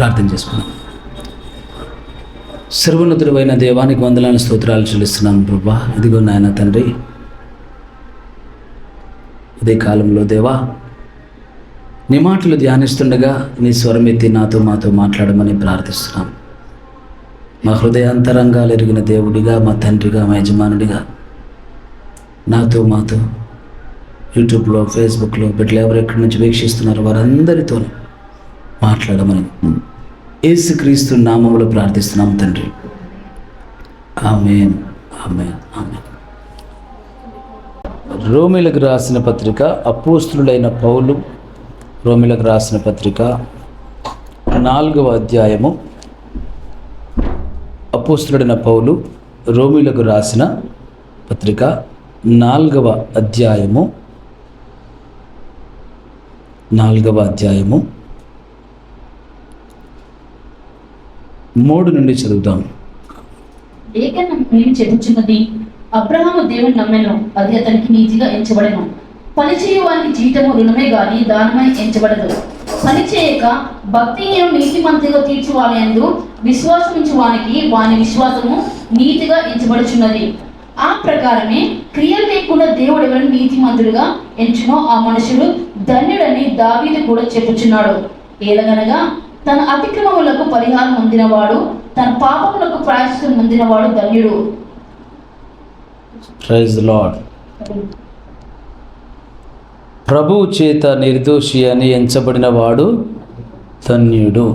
ప్రార్థన చేసుకున్నాం. సర్వోన్నతుడైన దేవానికి వందలాన స్తోత్రాలు చెల్లిస్తున్నాను ప్రభా. ఇదిగో నాయన తండ్రి ఇదే కాలంలో దేవా నీ మాటలు ధ్యానిస్తుండగా నీ స్వరం ఎత్తి నాతో మాతో మాట్లాడమని ప్రార్థిస్తున్నాం. మా హృదయాంతరంగాలు ఎరిగిన దేవుడిగా మా తండ్రిగా మా యజమానుడిగా నాతో మాతో యూట్యూబ్లో ఫేస్బుక్లో బిడ్డలు ఎవరు ఎక్కడి నుంచి వీక్షిస్తున్నారో వారందరితో మాట్లాడమని ఏసుక్రీస్తు నామములు ప్రార్థిస్తున్నాం తండ్రి. ఆమె ఆమె ఆమె రోమిలకు రాసిన పత్రిక అపోస్తులుడైన పౌలు రోమిలకు రాసిన పత్రిక నాలుగవ అధ్యాయము. అపోస్తులుడైన పౌలు రోమిలకు రాసిన పత్రిక నాలుగవ అధ్యాయము. నాలుగవ అధ్యాయము. మూడు నుండి చదువుతాం. లేఖనం నేను చెబుతున్నది అబ్రహాము దేవుని నమ్మెను అది అతనికి నీతిగా ఎంచబడెను. పని చేయవానికి జీతము రుణమే గాని దానమై ఎంచబడదు. పని చేయక భక్తిహీనం నీతిమంతిగా తీర్చువాని అందు విశ్వాసమించు వానికి వాని విశ్వాసము నీతిగా ఎంచబడుచున్నది. ఆ ప్రకారమే క్రియలు లేకుండా దేవుడు ఎవరిని నీతిమంతుడుగా ఎంచునో ఆ మనుషుడు ధన్యుడని దావీదు కూడా చెప్పుచున్నాడు. ఏలగనగా తన అతిక్రమములకు పరిహారం పొందినవాడు తన పాపములకు ప్రాయశ్చితం పొందినవాడు ధన్యుడు. ప్రైజ్ లాడ్ ప్రభువు చేత నిర్దోషి అని ఎంచబడిన వాడు ధన్యుడు.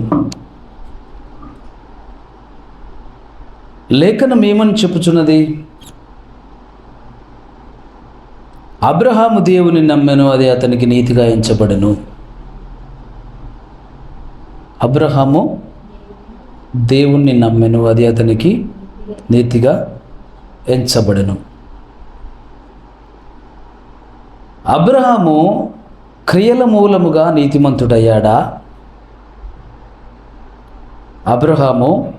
లేఖనం ఏమని చెప్పుచున్నది? అబ్రహాము దేవుని నమ్మెను అది అతనికి నీతిగా ఎంచబడను. అబ్రహాము దేవుణ్ణి నమ్మెను అది అతనికి నీతిగా ఎంచబడెను. అబ్రహాము క్రియల మూలముగా నీతిమంతుడయ్యాడా? అబ్రహాము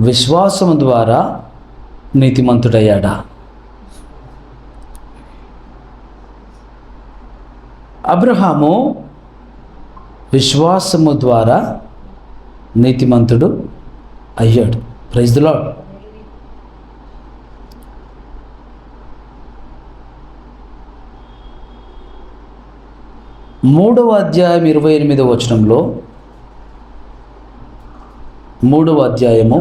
విశ్వాసము ద్వారా నీతిమంతుడయ్యాడా? అబ్రహాము విశ్వాసము ద్వారా నీతిమంతుడు అయ్యాడు. ప్రైజ్ లార్డ్ మూడవ అధ్యాయం ఇరవై ఎనిమిదవ వచనంలో మూడవ అధ్యాయము.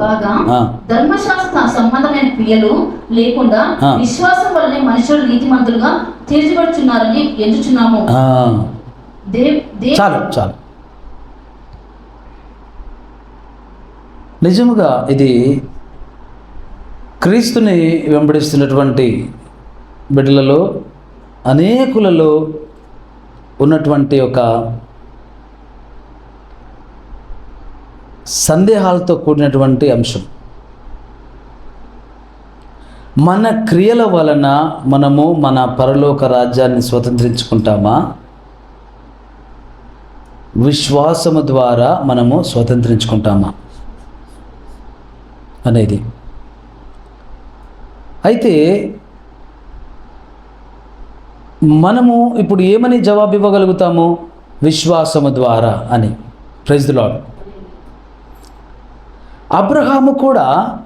ధర్మశాస్త్ర సంబంధమైన క్రియలు లేకుండా. విశ్వాసం వల్లనే మనుషులు నీతిమంతులుగా తీర్చబడుచున్నారని ఎంచుచున్నాము. చాలు చాలు. నిజముగా ఇది క్రీస్తుని వెంబడిస్తున్నటువంటి బిడ్డలలో అనేకులలో ఉన్నటువంటి ఒక సందేహాలతో కూడినటువంటి అంశం. మన క్రియల వలన మనము మన పరలోక రాజ్యాన్ని స్వతంత్రించుకుంటామా? విశ్వాసము ద్వారా మనము స్వతంత్రించుకుంటామా? అనేది. అయితే మనము ఇప్పుడు ఏమని జవాబు ఇవ్వగలుగుతాము విశ్వాసము ద్వారా అని. ప్రెజ్లాడ్ అబ్రహాము కూడా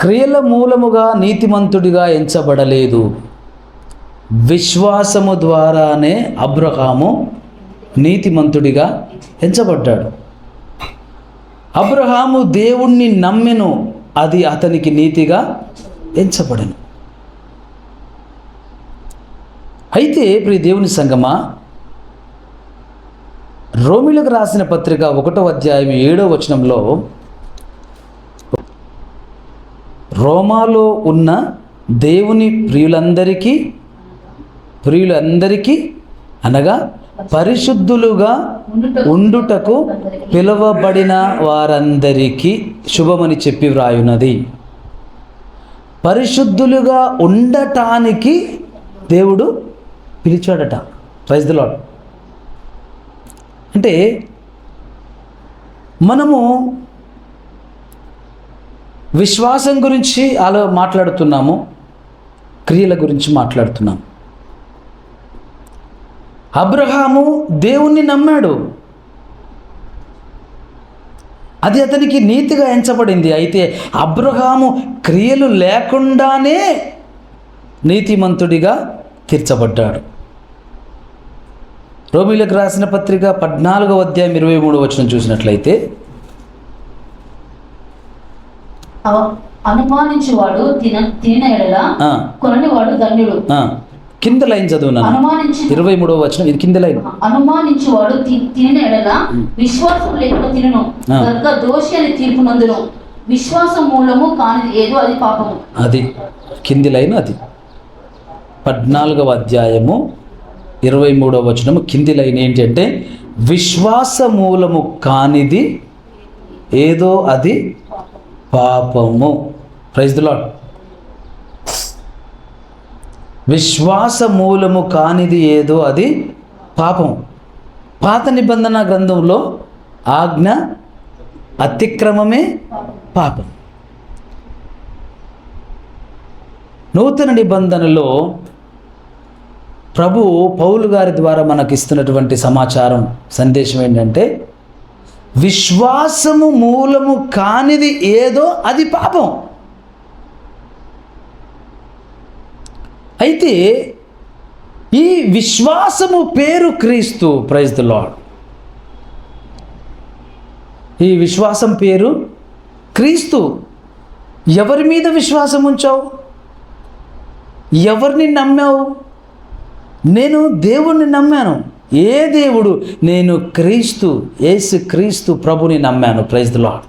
క్రియల మూలముగా నీతిమంతుడిగా ఎంచబడలేదు. విశ్వాసము ద్వారానే అబ్రహాము నీతిమంతుడిగా ఎంచబడ్డాడు. అబ్రహాము దేవుణ్ణి నమ్మెను అది అతనికి నీతిగా ఎంచబడను. అయితే ప్రియ దేవుని సంగమా రోమిలకు రాసిన పత్రిక ఒకటో అధ్యాయం ఏడో వచనంలో రోమాలో ఉన్న దేవుని ప్రియులందరికీ ప్రియులందరికీ అనగా పరిశుద్ధులుగా ఉండుటకు పిలువబడిన వారందరికీ శుభమని చెప్పి వ్రాయున్నది పరిశుద్ధులుగా ఉండటానికి దేవుడు పిలిచాడట. ప్రైజ్ ద లాడ్ అంటే మనము విశ్వాసం గురించి అలా మాట్లాడుతున్నాము క్రియల గురించి మాట్లాడుతున్నాం అబ్రహాము దేవుణ్ణి నమ్మాడు. అది అతనికి నీతిగా ఎంచబడింది. అయితే అబ్రహాము క్రియలు లేకుండానే నీతిమంతుడిగా తీర్చబడ్డాడు. రోమిలకు రాసిన పత్రిక పద్నాలుగవ అధ్యాయం ఇరవై మూడు వచ్చిన చూసినట్లయితే అనుమానించువాడు తిన తిన ఎడల కొననివాడు ధన్యుడు. కింద లైన్ అనుమానించి ఇరవై మూడవ వచనం ఇది కింద లైన్. అనుమానించువాడు తి- తినిన ఎడల విశ్వాసం లేకుండా తినను. దోషి అని తీర్పు నందును. విశ్వాసం మూలము కానిది ఏదో అది పాపము. అది. కింది లైన్ అది. పద్నాలుగవ అధ్యాయము ఇరవై మూడవ వచనము కింది లైన్ ఏంటంటే విశ్వాస మూలము కానిది ఏదో అది పాపము. ప్రైజ్ ది లార్డ్ విశ్వాస మూలము కానిది ఏదో అది పాపం పాత నిబంధన గ్రంథంలో ఆజ్ఞ అతిక్రమమే పాపం. నూతన నిబంధనలో ప్రభు పౌలు గారి ద్వారా మనకి ఇస్తున్నటువంటి సమాచారం సందేశం ఏంటంటే విశ్వాసము మూలము కానిది ఏదో అది పాపం. అయితే ఈ విశ్వాసము పేరు క్రీస్తు ప్రైజ్ ద లాడ్ ఈ విశ్వాసం పేరు క్రీస్తు. ఎవరి మీద విశ్వాసం ఉంచావు? ఎవరిని నమ్మావు? నేను దేవుణ్ణి నమ్మాను. ఏ దేవుడు? నేను క్రీస్తు ఏసు క్రీస్తు ప్రభుని నమ్మాను ప్రైజ్ ద లాడ్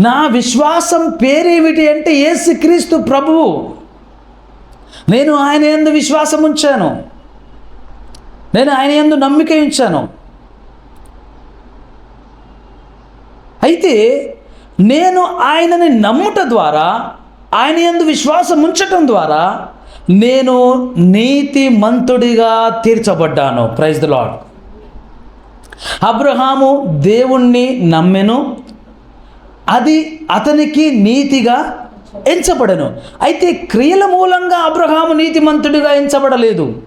నా విశ్వాసం పేరేమిటి అంటే ఏసు క్రీస్తు ప్రభువు. నేను ఆయన ఎందు విశ్వాసం ఉంచాను. నేను ఆయన ఎందు నమ్మిక ఉంచాను. అయితే నేను ఆయనని నమ్ముట ద్వారా ఆయన ఎందు విశ్వాసం ఉంచటం ద్వారా నేను నీతి మంతుడిగా తీర్చబడ్డాను. ప్రైజ్ ద లాడ్ అబ్రహాము దేవుణ్ణి నమ్మెను. అది అతనికి నీతిగా ఎంచబడను. అయితే క్రియల మూలంగా అబ్రహాము నీతిమంతుడిగా ఎంచబడలేదు.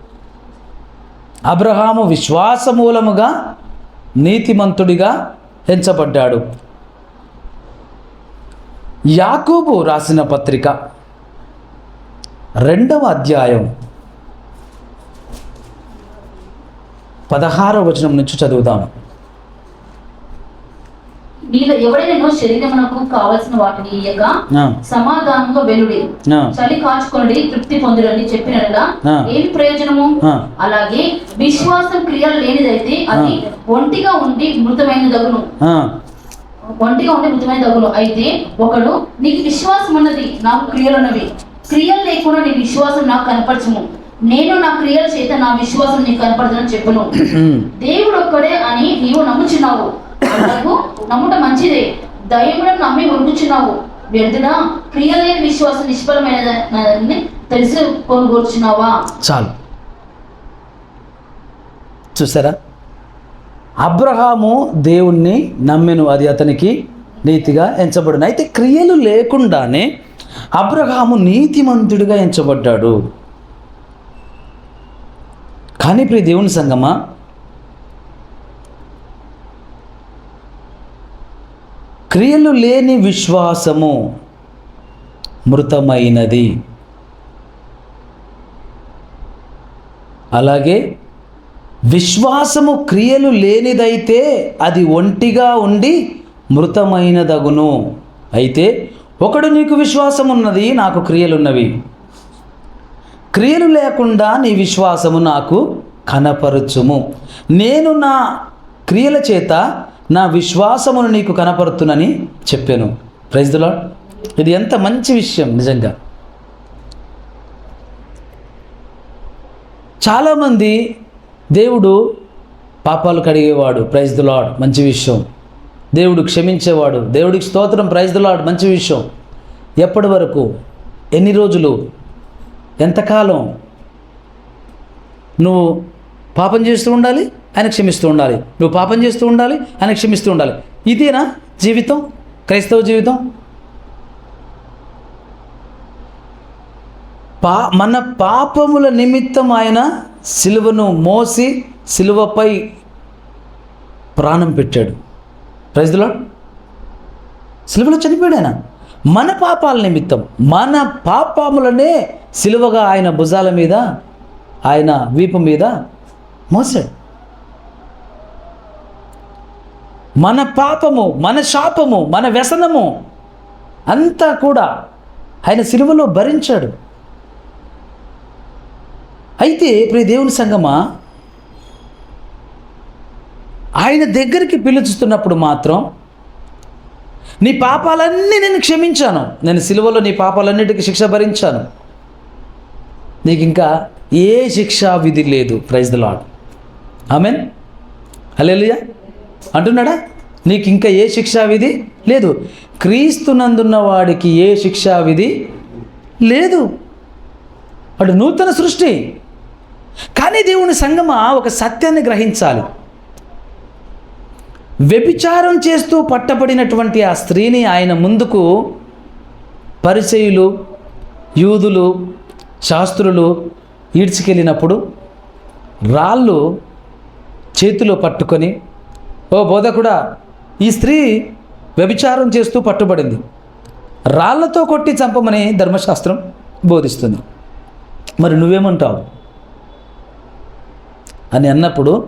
అబ్రహాము విశ్వాస మూలముగా నీతిమంతుడిగా ఎంచబడ్డాడు. యాకూబు రాసిన పత్రిక రెండవ అధ్యాయం పదహారవ వచనం నుంచి చదువుదాము. మీలో ఎవడైనా శరీరమునకు కావలసిన వాటిని ఇయ్యక సమాధానంగా వెలుడి. చలి కాచుకొనడి తృప్తి పొందుడని చెప్పినట్లా ఆ. ఏమి ప్రయోజనము. అలాగే విశ్వాసం క్రియలు లేనిదైతే అది ఒంటిగా ఉండి మృతమైన దగును ఒంటిగా ఉండి మృతమైన దగును అయితే ఒకడు నీకు విశ్వాసం ఉన్నది నాకు క్రియలు ఉన్నవి క్రియలు లేకుండా నీ విశ్వాసం నాకు కనపరచము. నేను నా క్రియల చేత నా విశ్వాసం నీకు కనపడదని చెప్పును. దేవుడు ఒక్కడే అని నీవు నమ్ముచున్నావు. అందుకు నమ్ముట మంచిదే. దైవములను నమ్మి వండుచున్నావు వ్యర్థుడా క్రియలేని విశ్వాసం నిష్ఫలమైనదని తెలిసి కొనుగోర్చున్నావా చాలు. చూసారా? అబ్రహాము దేవుణ్ణి నమ్మెను అది అతనికి నీతిగా ఎంచబడిన అయితే క్రియలు లేకుండానే అబ్రహాము నీతిమంతుడిగా ఎంచబడ్డాడు. కానీ ప్రియ దేవుని సంగమా క్రియలు లేని విశ్వాసము మృతమైనది. అలాగే విశ్వాసము క్రియలు లేనిదైతే అది ఒంటిగా ఉండి మృతమైనదగును. అయితే ఒకడు నీకు విశ్వాసం ఉన్నది నాకు క్రియలున్నవి. క్రియలు లేకుండా నీ విశ్వాసము నాకు కనపరచుము. నేను నా క్రియల చేత నా విశ్వాసమును నీకు కనపడుతునని చెప్పాను. ప్రైజ్ దులా ఇది ఎంత మంచి విషయం నిజంగా. చాలామంది దేవుడు పాపాలు కడిగేవాడు. ప్రైజ్ ద లాడ్ మంచి విషయం. దేవుడు క్షమించేవాడు. దేవుడికి స్తోత్రం. ప్రైజ్ ద లాడ్ మంచి విషయం. ఎప్పటి వరకు? ఎన్ని రోజులు? ఎంతకాలం? నువ్వు పాపం చేస్తూ ఉండాలి ఆయన క్షమిస్తూ ఉండాలి. నువ్వు పాపం చేస్తూ ఉండాలి ఆయన క్షమిస్తూ ఉండాలి. ఇదేనా జీవితం? క్రైస్తవ జీవితం? పా మన పాపముల నిమిత్తం ఆయన సిలువను మోసి సిలువపై ప్రాణం పెట్టాడు. ప్రైజ్లో సిలువలో చనిపోయాడు ఆయన. మన పాపాల నిమిత్తం మన పాపములనే సిలువగా ఆయన భుజాల మీద ఆయన వీపు మీద మోసాడు మన పాపము మన శాపము మన వ్యసనము అంతా కూడా ఆయన సిలువలో భరించాడు. అయితే ప్రియ దేవుని సంగమా ఆయన దగ్గరికి పిలుచుతున్నప్పుడు మాత్రం నీ పాపాలన్నీ నేను క్షమించాను. నేను సిలువలో నీ పాపాలన్నిటికీ శిక్ష భరించాను. నీకు ఇంకా ఏ శిక్షా విధి లేదు. Praise the lord amen? Hallelujah. అంటున్నాడా? నీకు ఇంకా ఏ శిక్షావిధి లేదు. క్రీస్తునందున్న వాడికి ఏ శిక్షా విధి లేదు. వాడు నూతన సృష్టి. కానీ దేవుని సంగమా ఒక సత్యాన్ని గ్రహించాలి. వ్యభిచారం చేస్తూ పట్టబడినటువంటి ఆ స్త్రీని ఆయన ముందుకు పరిచయులు యూదులు శాస్త్రులు ఈడ్చుకెళ్ళినప్పుడు రాళ్ళు చేతిలో పట్టుకొని ఓ బోధకుడా ఈ స్త్రీ వ్యభిచారం చేస్తూ పట్టుబడింది. రాళ్ళతో కొట్టి చంపమని ధర్మశాస్త్రం బోధిస్తుంది. మరి నువ్వేమంటావు? అని అన్నప్పుడు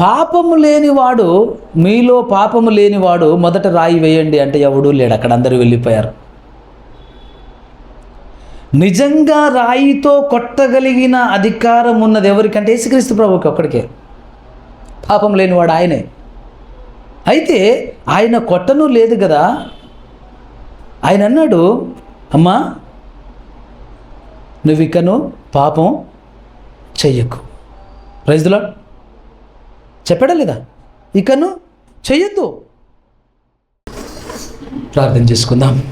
పాపము లేనివాడు మీలో పాపము లేనివాడు మొదట రాయి వేయండి అంటే ఎవడూ లేడు అక్కడ అందరూ వెళ్ళిపోయారు. నిజంగా రాయితో కొట్టగలిగిన అధికారం ఉన్నది ఎవరికంటే యేసుక్రీస్తు ప్రభుకి ఒక్కడికే. పాపం లేనివాడు ఆయనే. అయితే ఆయన కొట్టను లేదు కదా? ఆయన అన్నాడు అమ్మా నువ్వు ఇకను పాపం చెయ్యకు. రైతులా చెప్పాడా లేదా? ఇకను చెయ్యొద్దు. ప్రార్థన చేసుకుందాం.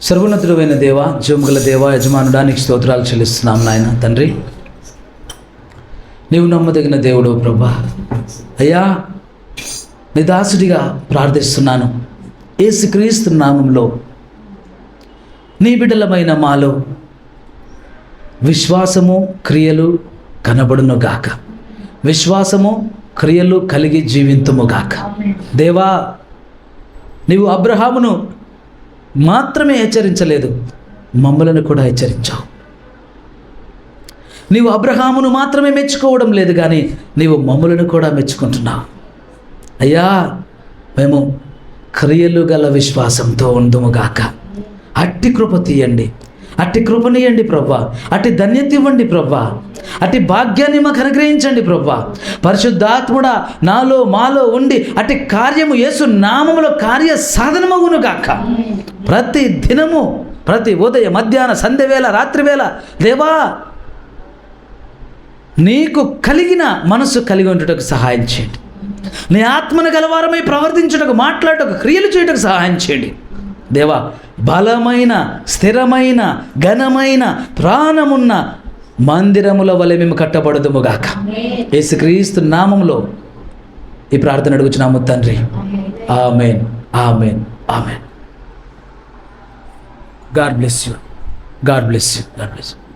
సర్వోన్నతుడైన దేవ జోముగల దేవ యజమానుడానికి స్తోత్రాలు చెల్లిస్తున్నాం నాయన. తండ్రి నీవు నమ్మదగిన దేవుడు ప్రభా. అయ్యా నీ దాసుడిగా ప్రార్థిస్తున్నాను. ఏసుక్రీస్తు నామంలో నీ బిడ్డలమైన మాలో విశ్వాసము క్రియలు కనబడును గాక. విశ్వాసము క్రియలు కలిగి జీవింతుముగాక దేవా నీవు అబ్రహామును మాత్రమే హెచ్చరించలేదు మమ్మలను కూడా హెచ్చరించావు. నీవు అబ్రహామును మాత్రమే మెచ్చుకోవడం లేదు కానీ నీవు మమ్మలను కూడా మెచ్చుకుంటున్నావు అయ్యా మేము క్రియలు గల విశ్వాసంతో ఉందుముగాక అట్టి కృప తీయండి. అట్టి కృపనియండి ప్రవ్వా. అట్టి ధన్యత ఇవ్వండి ప్రవ్వా. అట్టి భాగ్యాన్ని మాకు అనుగ్రహించండి ప్రవ్వా. పరిశుద్ధాత్ముడా నాలో మాలో ఉండి అట్టి కార్యము యేసు నామములో కార్య సాధనమగును గాక. ప్రతి దినము ప్రతి ఉదయ మధ్యాహ్న సంధ్యవేళ రాత్రివేళ దేవా నీకు కలిగిన మనసు కలిగి ఉండుటకు సహాయం చేయండి. నీ ఆత్మను గలవారమై ప్రవర్తించుటకు మాట్లాడటకు క్రియలు చేయుటకు సహాయం చేయండి. దేవా బలమైన స్థిరమైన ఘనమైన ప్రాణమున్న మందిరముల వలె మేము కట్టబడదుముగాక యేసుక్రీస్తు నామములో ఈ ప్రార్థన అడుగుచున్నాము తండ్రి. Amen. Amen. Amen. God bless you. God bless you. God bless you.